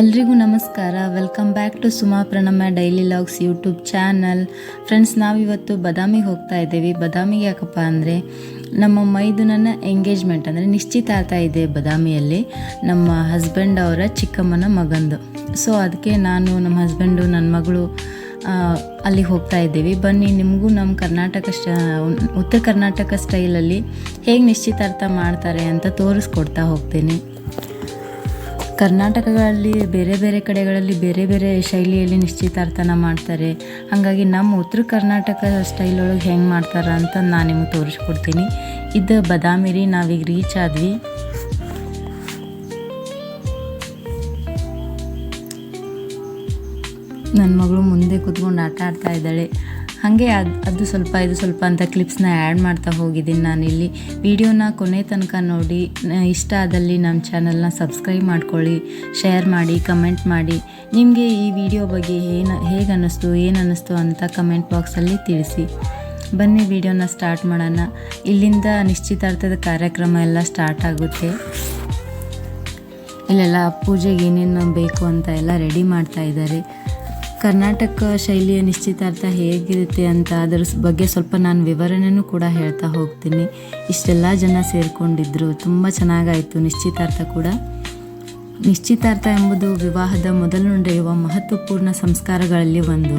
ಎಲ್ರಿಗೂ ನಮಸ್ಕಾರ. Welcome back to Suma Pranama daily logs YouTube channel friends ನಾವಿವತ್ತು ಬದಾಮಿಗೆ ಹೋಗ್ತಾ ಇದ್ದೀವಿ. ಬದಾಮಿಗೆ ಯಾಕಪ್ಪ ಅಂದರೆ ನಮ್ಮ ಮೈದುನನ ಎಂಗೇಜ್ಮೆಂಟ್ ಅಂದರೆ ನಿಶ್ಚಿತಾರ್ಥ ಇದೆ ಬದಾಮಿಯಲ್ಲಿ ನಮ್ಮ ಹಸ್ಬೆಂಡ್ ಅವರ ಚಿಕ್ಕಮ್ಮನ ಮಗಂದು. ಸೊ ಅದಕ್ಕೆ ನಾನು ನಮ್ಮ ಹಸ್ಬೆಂಡು ನನ್ನ ಮಗಳು ಅಲ್ಲಿಗೆ ಹೋಗ್ತಾ ಇದ್ದೀವಿ. ಬನ್ನಿ, ನಿಮಗೂ ನಮ್ಮ ಕರ್ನಾಟಕ ಸ್ಟ ಉತ್ತರ ಕರ್ನಾಟಕ ಸ್ಟೈಲಲ್ಲಿ ಹೇಗೆ ನಿಶ್ಚಿತಾರ್ಥ ಮಾಡ್ತಾರೆ ಅಂತ ತೋರಿಸ್ಕೊಡ್ತಾ ಹೋಗ್ತೀನಿ. ಕರ್ನಾಟಕಗಳಲ್ಲಿ ಬೇರೆ ಬೇರೆ ಕಡೆಗಳಲ್ಲಿ ಬೇರೆ ಬೇರೆ ಶೈಲಿಯಲ್ಲಿ ನಿಶ್ಚಿತಾರ್ಥನ ಮಾಡ್ತಾರೆ. ಹಾಗಾಗಿ ನಮ್ಮ ಉತ್ತರ ಕರ್ನಾಟಕ ಸ್ಟೈಲ್ ಒಳಗೆ ಹೆಂಗೆ ಮಾಡ್ತಾರೆ ಅಂತ ನಾನು ನಿಮಗೆ ತೋರಿಸ್ಕೊಡ್ತೀನಿ. ಇದು ಬದಾಮಿ ರೀ ನಾವೀಗ ರೀಚ್ ಆದ್ವಿ. ನನ್ನ ಮಗಳು ಮುಂದೆ ಕೂತ್ಕೊಂಡು ಆಟ ಆಡ್ತಾ ಇದ್ದಾಳೆ. ಹಾಗೆ ಅದು ಅದು ಸ್ವಲ್ಪ ಇದು ಸ್ವಲ್ಪ ಅಂತ ಕ್ಲಿಪ್ಸ್ನ ಆ್ಯಡ್ ಮಾಡ್ತಾ ಹೋಗಿದ್ದೀನಿ ನಾನಿಲ್ಲಿ ವಿಡಿಯೋನ ಕೊನೆ ತನಕ ನೋಡಿ ಇಷ್ಟ ಆದಲ್ಲಿ ನಮ್ಮ ಚಾನಲ್ನ ಸಬ್ಸ್ಕ್ರೈಬ್ ಮಾಡ್ಕೊಳ್ಳಿ ಶೇರ್ ಮಾಡಿ ಕಮೆಂಟ್ ಮಾಡಿ. ನಿಮಗೆ ಈ ವಿಡಿಯೋ ಬಗ್ಗೆ ಏನು ಹೇಗೆ ಅನ್ನಿಸ್ತು ಏನು ಅನ್ನಿಸ್ತು ಅಂತ ಕಮೆಂಟ್ ಬಾಕ್ಸಲ್ಲಿ ತಿಳಿಸಿ. ಬನ್ನಿ ವಿಡಿಯೋನ ಸ್ಟಾರ್ಟ್ ಮಾಡೋಣ. ಇಲ್ಲಿಂದ ನಿಶ್ಚಿತಾರ್ಥದ ಕಾರ್ಯಕ್ರಮ ಎಲ್ಲ ಸ್ಟಾರ್ಟ್ ಆಗುತ್ತೆ. ಇಲ್ಲೆಲ್ಲ ಪೂಜೆಗೆ ಏನೇನು ಬೇಕು ಅಂತ ಎಲ್ಲ ರೆಡಿ ಮಾಡ್ತಾ ಇದ್ದಾರೆ. ಕರ್ನಾಟಕ ಶೈಲಿಯ ನಿಶ್ಚಿತಾರ್ಥ ಹೇಗಿರುತ್ತೆ ಅಂತ ಅದರ ಬಗ್ಗೆ ಸ್ವಲ್ಪ ನಾನು ವಿವರಣೆನೂ ಕೂಡ ಹೇಳ್ತಾ ಹೋಗ್ತೀನಿ. ಇಷ್ಟೆಲ್ಲ ಜನ ಸೇರಿಕೊಂಡಿದ್ರು. ತುಂಬ ಚೆನ್ನಾಗಾಯಿತು ನಿಶ್ಚಿತಾರ್ಥ ಕೂಡ. ನಿಶ್ಚಿತಾರ್ಥ ಎಂಬುದು ವಿವಾಹದ ಮೊದಲು ನಡೆಯುವ ಮಹತ್ವಪೂರ್ಣ ಸಂಸ್ಕಾರಗಳಲ್ಲಿ ಒಂದು.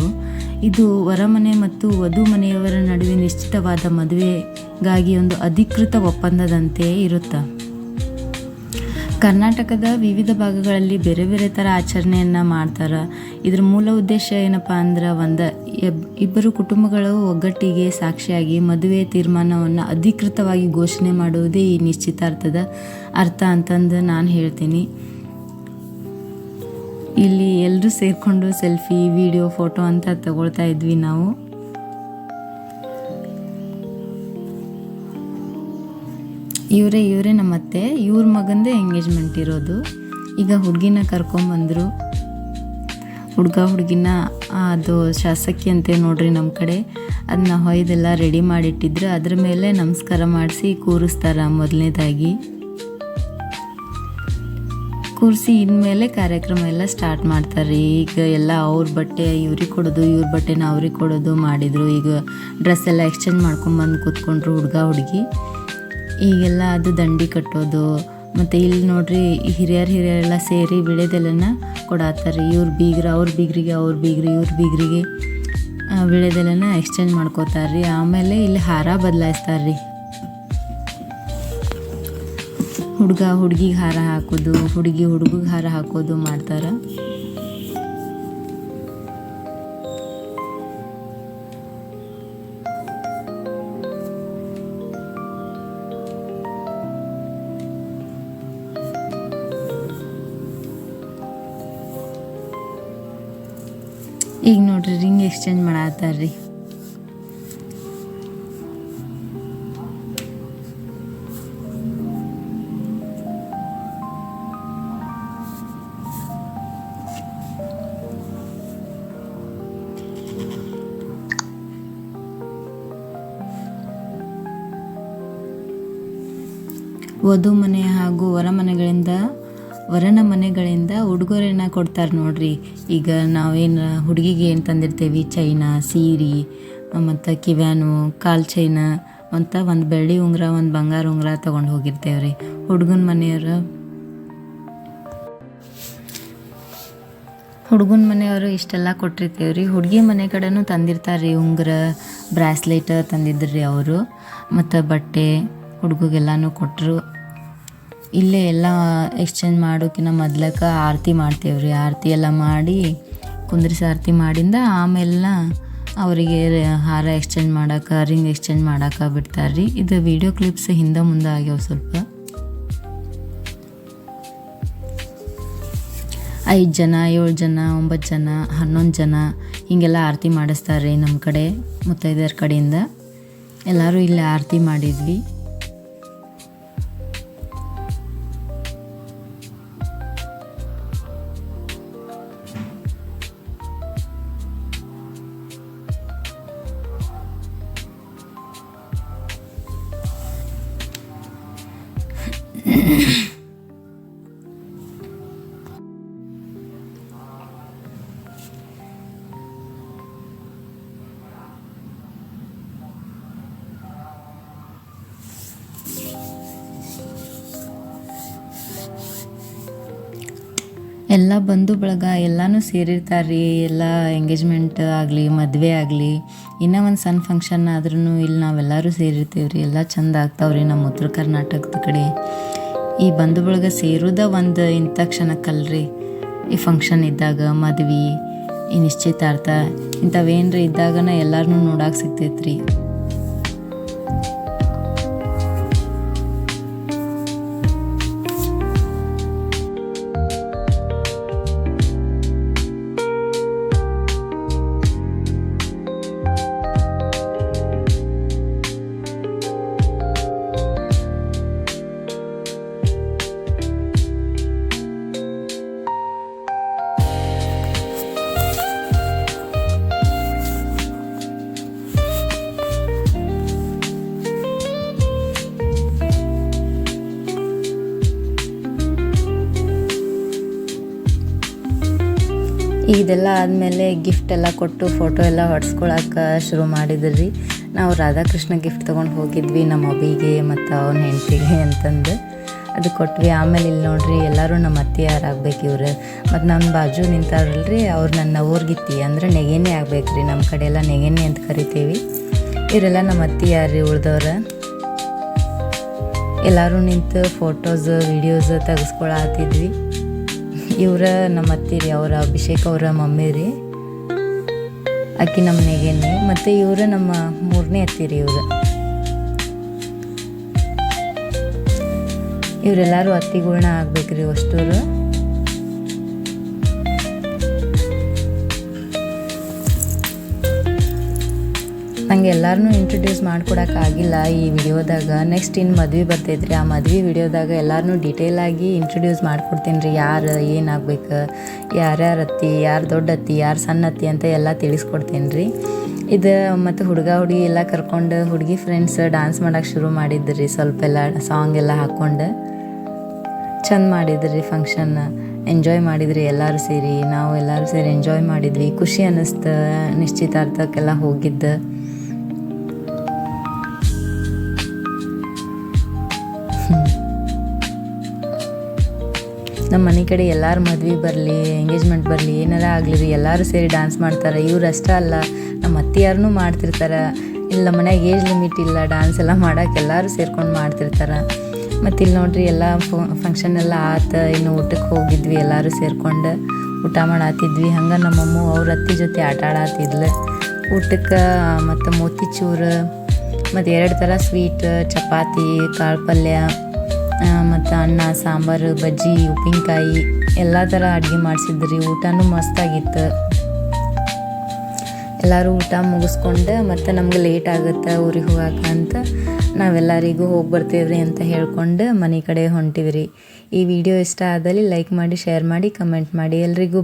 ಇದು ವರಮನೆ ಮತ್ತು ವಧು ಮನೆಯವರ ನಡುವೆ ನಿಶ್ಚಿತವಾದ ಮದುವೆಗಾಗಿ ಒಂದು ಅಧಿಕೃತ ಒಪ್ಪಂದದಂತೆ ಇರುತ್ತೆ? ಕರ್ನಾಟಕದ ವಿವಿಧ ಭಾಗಗಳಲ್ಲಿ ಬೇರೆ ಬೇರೆ ಥರ ಆಚರಣೆಯನ್ನು ಮಾಡ್ತಾರೆ. ಇದ್ರ ಮೂಲ ಉದ್ದೇಶ ಏನಪ್ಪ ಅಂದ್ರೆ ಒಂದು ಇಬ್ಬರು ಕುಟುಂಬಗಳು ಒಗ್ಗಟ್ಟಿಗೆ ಸಾಕ್ಷಿಯಾಗಿ ಮದುವೆ ತೀರ್ಮಾನವನ್ನು ಅಧಿಕೃತವಾಗಿ ಘೋಷಣೆ ಮಾಡುವುದೇ ಈ ನಿಶ್ಚಿತಾರ್ಥದ ಅರ್ಥ ಅಂತಂದು ನಾನು ಹೇಳ್ತೀನಿ. ಇಲ್ಲಿ ಎಲ್ಲರೂ ಸೇರಿಕೊಂಡು ಸೆಲ್ಫಿ, ವಿಡಿಯೋ, ಫೋಟೋ ಅಂತ ತಗೊಳ್ತಾ ಇದ್ವಿ ನಾವು. ಇವರೇ ಇವರೇ ನಮ್ಮ ಅತ್ತೆ ಇವ್ರ ಮಗಂದೇ ಎಂಗೇಜ್ಮೆಂಟ್ ಇರೋದು. ಈಗ ಹುಡುಗಿನ ಕರ್ಕೊಂಬಂದರು. ಹುಡುಗ, ಹುಡುಗಿನ ಅದು ಶಾಸಕಿ ಅಂತ ನೋಡ್ರಿ ನಮ್ಮ ಕಡೆ. ಅದನ್ನ ಹೊಯ್ದೆಲ್ಲ ರೆಡಿ ಮಾಡಿಟ್ಟಿದ್ರು. ಅದ್ರ ಮೇಲೆ ನಮಸ್ಕಾರ ಮಾಡಿಸಿ ಕೂರಿಸ್ತಾರ ಮೊದಲನೇದಾಗಿ. ಕೂರಿಸಿ ಇನ್ಮೇಲೆ ಕಾರ್ಯಕ್ರಮ ಎಲ್ಲ ಸ್ಟಾರ್ಟ್ ಮಾಡ್ತಾರೆ. ಈಗ ಎಲ್ಲ ಅವ್ರ ಬಟ್ಟೆ ಇವ್ರಿಗೆ ಕೊಡೋದು, ಇವ್ರ ಬಟ್ಟೆನ ಅವ್ರಿಗೆ ಕೊಡೋದು ಮಾಡಿದರು. ಈಗ ಡ್ರೆಸ್ ಎಲ್ಲ ಎಕ್ಸ್ಚೇಂಜ್ ಮಾಡ್ಕೊಂಬಂದು ಕೂತ್ಕೊಂಡ್ರು ಹುಡುಗ, ಹುಡುಗಿ. ಈಗೆಲ್ಲ ಅದು ದಂಡಿ ಕಟ್ಟೋದು, ಮತ್ತು ಇಲ್ಲಿ ನೋಡ್ರಿ ಹಿರಿಯರು ಹಿರಿಯರೆಲ್ಲ ಸೇರಿ ವಿಳೆದೆಲೆನ ಕೊಡಾತಾರೆ. ಇವ್ರ ಬೀಗ್ರ, ಅವ್ರ ಬೀಗ್ರಿಗೆ, ಅವ್ರ ಬೀಗ್ರಿ, ಇವ್ರ ಬೀಗ್ರಿಗೆ ವಿಳೆದೆಲೆನ ಎಕ್ಸ್ಚೇಂಜ್ ಮಾಡ್ಕೋತಾರೆ ರೀ ಆಮೇಲೆ ಇಲ್ಲಿ ಹಾರ ಬದಲಾಯಿಸ್ತಾರೆ ರೀ ಹುಡುಗ ಹುಡುಗಿಗೆ ಹಾರ ಹಾಕೋದು, ಹುಡುಗಿ ಹುಡುಗಿಗೆ ಹಾರ ಹಾಕೋದು ಮಾಡ್ತಾರೆ. ಈಗ ನೋಡ್ರಿ ರಿಂಗ್ ಎಕ್ಸ್ಚೇಂಜ್ ಮಾಡತ್ತಾರ್ರಿ. ವಧು ಮನೆ ಹಾಗೂ ವರ ಮನೆಗಳಿಂದ ವರನ ಮನೆಗಳಿಂದ ಉಡುಗೊರೆನ ಕೊಡ್ತಾರೆ ನೋಡ್ರಿ. ಈಗ ನಾವೇನು ಹುಡುಗಿಗೆ ಏನು ತಂದಿರ್ತೀವಿ? ಚೈನಾ, ಸೀರೆ, ಮತ್ತು ಕಿವ್ಯಾನು, ಕಾಲು ಚೈನ, ಅಂತ ಒಂದು ಬೆಳ್ಳಿ ಉಂಗುರ, ಒಂದು ಬಂಗಾರ ಉಂಗುರ ತೊಗೊಂಡು ಹೋಗಿರ್ತೇವೆ ರೀ. ಹುಡುಗನ ಮನೆಯವರು ಹುಡುಗನ ಮನೆಯವರು ಇಷ್ಟೆಲ್ಲ ಕೊಟ್ಟಿರ್ತೇವೆ ರೀ. ಹುಡುಗಿ ಮನೆ ಕಡೆನೂ ತಂದಿರ್ತಾರೆ ರೀ ಉಂಗುರ, ಬ್ರಾಸ್ಲೆಟ್ ತಂದಿದ್ರು ರೀ ಅವರು. ಮತ್ತು ಬಟ್ಟೆ ಹುಡುಗಗೆಲ್ಲನೂ ಕೊಟ್ಟರು ಇಲ್ಲೇ ಎಲ್ಲ ಎಕ್ಸ್ಚೇಂಜ್ ಮಾಡೋಕ್ಕಿಂತ ಮೊದ್ಲಕ್ಕ ಆರತಿ ಮಾಡ್ತೇವೆ ರೀ ಆರತಿ ಎಲ್ಲ ಮಾಡಿ, ಕುಂದ್ರಿಸಿ ಆರತಿ ಮಾಡಿಂದ ಆಮೇಲೆ ಅವರಿಗೆ ಹಾರ ಎಕ್ಸ್ಚೇಂಜ್ ಮಾಡೋಕೆ ರಿಂಗ್ ಎಕ್ಸ್ಚೇಂಜ್ ಮಾಡೋಕೆ ಬಿಡ್ತಾರೆ ರೀ ಇದು ವಿಡಿಯೋ ಕ್ಲಿಪ್ಸ್ ಹಿಂದೆ ಮುಂದೆ ಆಗ್ಯಾವ ಸ್ವಲ್ಪ. ಐದು ಜನ, ಏಳು ಜನ, ಒಂಬತ್ತು ಜನ, ಹನ್ನೊಂದು ಜನ ಹೀಗೆಲ್ಲ ಆರತಿ ಮಾಡಿಸ್ತಾರೆ ನಮ್ಮ ಕಡೆ ಮುತ್ತೈದೆಯರ ಕಡೆಯಿಂದ. ಎಲ್ಲರೂ ಇಲ್ಲಿ ಆರತಿ ಮಾಡಿದ್ವಿ. ಎಲ್ಲ ಬಂಧು ಬಳಗ ಎಲ್ಲನೂ ಸೇರಿರ್ತಾರೆ ರೀ ಎಲ್ಲ ಎಂಗೇಜ್ಮೆಂಟ್ ಆಗಲಿ, ಮದುವೆ ಆಗಲಿ. ಇನ್ನೂ ಒಂದು ಸಣ್ಣ ಫಂಕ್ಷನ್ ಆದ್ರೂ ಇಲ್ಲಿ ನಾವೆಲ್ಲರೂ ಸೇರಿರ್ತೀವಿ ರೀ ಎಲ್ಲ ಚಂದ ಆಗ್ತಾವ್ರಿ ನಮ್ಮ ಉತ್ತರ ಕರ್ನಾಟಕದ ಕಡೆ. ಈ ಬಂಧು ಬಳಗ ಸೇರೋದ ಒಂದು ಇಂಥ ಕ್ಷಣಕ್ಕಲ್ರಿ. ಈ ಫಂಕ್ಷನ್ ಇದ್ದಾಗ, ಮದ್ವೆ, ಈ ನಿಶ್ಚಿತಾರ್ಥ ಇಂಥವೇನ್ರಿ ಇದ್ದಾಗನ ಎಲ್ಲರನ್ನೂ ನೋಡಕ್ಕೆ ಸಿಗ್ತೈತ್ರಿ. ಇದೆಲ್ಲ ಆದಮೇಲೆ ಗಿಫ್ಟ್ ಎಲ್ಲ ಕೊಟ್ಟು ಫೋಟೋ ಎಲ್ಲ ಹೊಡ್ಸ್ಕೊಳಕ್ಕೆ ಶುರು ಮಾಡಿದ್ರಿ. ನಾವು ರಾಧಾಕೃಷ್ಣ ಗಿಫ್ಟ್ ತೊಗೊಂಡು ಹೋಗಿದ್ವಿ ನಮ್ಮ ಅಬಿಗೆ ಮತ್ತು ಅವನ ಹೆಂಡತಿಗೆ ಅಂತಂದು. ಅದು ಕೊಟ್ವಿ. ಆಮೇಲೆ ಇಲ್ಲಿ ನೋಡ್ರಿ ಎಲ್ಲರೂ ನಮ್ಮ ಅತ್ತಿಯಾರು ಆಗ್ಬೇಕು ಇವ್ರು. ಮತ್ತು ನಮ್ಮ ಬಾಜು ನಿಂತಾರಲ್ರಿ, ಅವ್ರು ನನ್ನ ಊರ್ಗಿತ್ತಿ. ಅಂದ್ರೆ ನೆಗೆನೆ ಆಗ್ಬೇಕು ರೀ ನಮ್ಮ ಕಡೆ ಎಲ್ಲ ನೆಗೆನೆ ಅಂತ ಕರಿತೀವಿ. ಇವರೆಲ್ಲ ನಮ್ಮ ಅತ್ತಿಯಾರಿ ಉಳ್ದವ್ರ. ಎಲ್ಲರೂ ನಿಂತು ಫೋಟೋಸ್ ವಿಡಿಯೋಸ್ ತೆಗೆಸ್ಕೊಳತ್ತಿದ್ವಿ ಇವ್ರ ನಮ್ಮ ಅತ್ತಿ ರೀ ಅವರ ಅಭಿಷೇಕ್ ಅವರ ಮಮ್ಮಿ ರೀ. ಅಕ್ಕಿ ನಮ್ಮ ನೆಗೆನೆ ಮತ್ತು ಇವರು ನಮ್ಮ ಮೂರನೇ ಅತ್ತಿ ರೀ ಇವ್ರು. ಇವರೆಲ್ಲರೂ ಅತ್ತಿಗಳ್ನ ಆಗ್ಬೇಕ್ರಿ ಅಷ್ಟೂರು. ನಂಗೆ ಎಲ್ಲರನ್ನೂ ಇಂಟ್ರೊಡ್ಯೂಸ್ ಮಾಡ್ಕೊಡೋಕ್ಕಾಗಿಲ್ಲ ಈ ವಿಡಿಯೋದಾಗ. ನೆಕ್ಸ್ಟ್ ಇನ್ನು ಮದ್ವೆ ಬರ್ತೈತ್ರಿ. ಆ ಮದ್ವೆ ವಿಡಿಯೋದಾಗ ಎಲ್ಲರನ್ನೂ ಡೀಟೇಲ್ ಆಗಿ ಇಂಟ್ರೊಡ್ಯೂಸ್ ಮಾಡ್ಕೊಡ್ತೀನಿ ರೀ ಯಾರು ಏನಾಗ್ಬೇಕು ಯಾರ್ಯಾರು ಅತ್ತಿ, ಯಾರು ದೊಡ್ಡ ಅತ್ತಿ, ಯಾರು ಸಣ್ಣ ಅತ್ತಿ ಅಂತ ಎಲ್ಲ ತಿಳಿಸ್ಕೊಡ್ತೀನಿ ರೀ ಇದು ಮತ್ತು ಹುಡುಗ, ಹುಡುಗಿ ಎಲ್ಲ ಕರ್ಕೊಂಡು ಹುಡುಗಿ ಫ್ರೆಂಡ್ಸ್ ಡ್ಯಾನ್ಸ್ ಮಾಡೋಕೆ ಶುರು ಮಾಡಿದ್ರಿ. ಸ್ವಲ್ಪ ಎಲ್ಲ ಸಾಂಗ್ ಎಲ್ಲ ಹಾಕ್ಕೊಂಡು ಚಂದ ಮಾಡಿದ್ರಿ ಫಂಕ್ಷನ್ ಎಂಜಾಯ್ ಮಾಡಿದ್ರಿ ಎಲ್ಲರೂ ಸೇರಿ. ನಾವು ಎಲ್ಲರೂ ಸೇರಿ ಎಂಜಾಯ್ ಮಾಡಿದ್ವಿ. ಖುಷಿ ಅನ್ನಿಸ್ತು ನಿಶ್ಚಿತಾರ್ಥಕ್ಕೆಲ್ಲ ಹೋಗಿದ್ದು. ನಮ್ಮ ಮನೆ ಕಡೆ ಎಲ್ಲರ ಮದ್ವೆ ಬರಲಿ ಎಂಗೇಜ್ಮೆಂಟ್ ಬರಲಿ, ಏನಾರ ಆಗಲಿ ರೀ, ಎಲ್ಲರೂ ಸೇರಿ ಡ್ಯಾನ್ಸ್ ಮಾಡ್ತಾರೆ. ಇವ್ರು ಅಷ್ಟೇ ಅಲ್ಲ ನಮ್ಮ ಅತ್ತಿಯಾರನೂ ಮಾಡ್ತಿರ್ತಾರೆ. ಇಲ್ಲ ಮನ್ಯಾಗ ಏಜ್ ಲಿಮಿಟ್ ಇಲ್ಲ ಡ್ಯಾನ್ಸ್ ಎಲ್ಲ ಮಾಡೋಕೆ ಎಲ್ಲರೂ ಸೇರ್ಕೊಂಡು ಮಾಡ್ತಿರ್ತಾರೆ. ಮತ್ತು ಇಲ್ಲಿ ನೋಡ್ರಿ ಎಲ್ಲ ಫಂಕ್ಷನ್ ಎಲ್ಲ ಆತ, ಇನ್ನು ಊಟಕ್ಕೆ ಹೋಗಿದ್ವಿ, ಎಲ್ಲರೂ ಸೇರ್ಕೊಂಡು ಊಟ ಮಾಡಾತಿದ್ವಿ. ಹಂಗೆ ನಮ್ಮಮ್ಮ ಅವ್ರ ಅತ್ತಿ ಜೊತೆ ಆಟ ಊಟಕ್ಕೆ, ಮತ್ತು ಮೋತಿಚೂರು, ಮತ್ತು ಎರಡು ಥರ ಸ್ವೀಟ್ ಚಪಾತಿ, ಕಾಳು ಪಲ್ಯ. ಮತ್ತು ಅನ್ನ, ಸಾಂಬಾರು, ಬಜ್ಜಿ, ಉಪ್ಪಿನಕಾಯಿ, ಎಲ್ಲ ಥರ ಅಡುಗೆ ಮಾಡಿಸಿದ್ರಿ. ಊಟನೂ ಮಸ್ತಾಗಿತ್ತು ಎಲ್ಲರೂ ಊಟ ಮುಗಿಸ್ಕೊಂಡು ಮತ್ತು ನಮ್ಗೆ ಲೇಟ್ ಆಗುತ್ತೆ ಊರಿಗೆ ಹೋಗಕ್ಕೆ ಅಂತ ನಾವೆಲ್ಲರಿಗೂ ಹೋಗಿ ಬರ್ತೀವ್ರಿ ಅಂತ ಹೇಳ್ಕೊಂಡು ಮನೆ ಕಡೆ ಹೊಂಟಿವ್ರಿ. ಈ ವಿಡಿಯೋ ಇಷ್ಟ ಆದಲ್ಲಿ ಲೈಕ್ ಮಾಡಿ ಶೇರ್ ಮಾಡಿ ಕಮೆಂಟ್ ಮಾಡಿ. ಎಲ್ರಿಗೂ